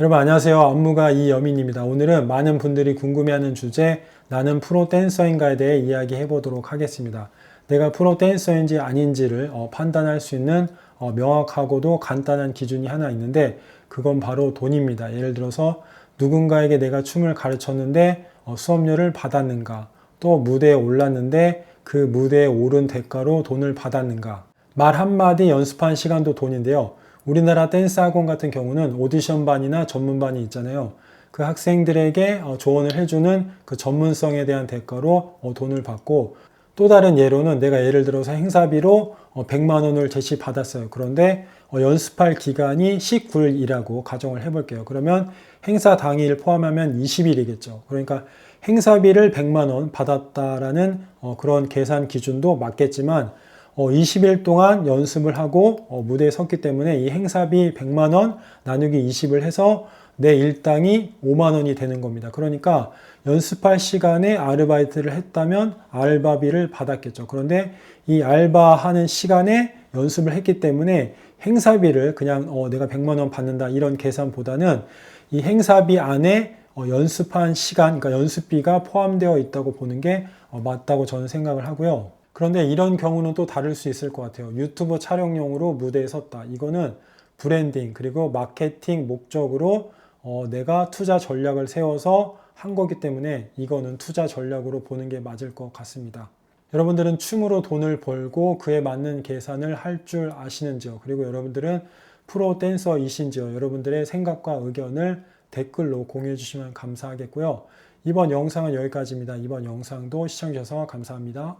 여러분 안녕하세요. 안무가 이여민입니다. 오늘은 많은 분들이 궁금해하는 주제 나는 프로 댄서인가에 대해 이야기해 보도록 하겠습니다. 내가 프로 댄서인지 아닌지를 어, 판단할 수 있는 어, 명확하고도 간단한 기준이 하나 있는데 그건 바로 돈입니다. 예를 들어서 누군가에게 내가 춤을 가르쳤는데 어, 수업료를 받았는가 또 무대에 올랐는데 그 무대에 오른 대가로 돈을 받았는가 말 한마디 연습한 시간도 돈인데요. 우리나라 댄스 학원 같은 경우는 오디션 반이나 전문반이 있잖아요. 그 학생들에게 어, 조언을 해주는 그 전문성에 대한 대가로 어, 돈을 받고 또 다른 예로는 내가 예를 들어서 행사비로 어, 100만 원을 제시 받았어요. 그런데 어, 연습할 기간이 19일이라고 가정을 해볼게요. 그러면 행사 당일 포함하면 20일이겠죠. 그러니까 행사비를 100만 원 받았다라는 어, 그런 계산 기준도 맞겠지만 어, 20일 동안 연습을 하고 어, 무대에 섰기 때문에 이 행사비 100만 원 나누기 20을 해서 내 일당이 5만 원이 되는 겁니다. 그러니까 연습할 시간에 아르바이트를 했다면 알바비를 받았겠죠. 그런데 이 알바하는 시간에 연습을 했기 때문에 행사비를 그냥 어, 내가 100만 원 받는다 이런 계산보다는 이 행사비 안에 어, 연습한 시간, 그러니까 연습비가 포함되어 있다고 보는 게 어, 맞다고 저는 생각을 하고요. 그런데 이런 경우는 또 다를 수 있을 것 같아요. 유튜브 촬영용으로 무대에 섰다. 이거는 브랜딩 그리고 마케팅 목적으로 어, 내가 투자 전략을 세워서 한 거기 때문에 이거는 투자 전략으로 보는 게 맞을 것 같습니다. 여러분들은 춤으로 돈을 벌고 그에 맞는 계산을 할 줄 아시는지요? 그리고 여러분들은 프로 댄서이신지요? 여러분들의 생각과 의견을 댓글로 공유해 주시면 감사하겠고요. 이번 영상은 여기까지입니다. 이번 영상도 시청해 주셔서 감사합니다.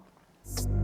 Podcast.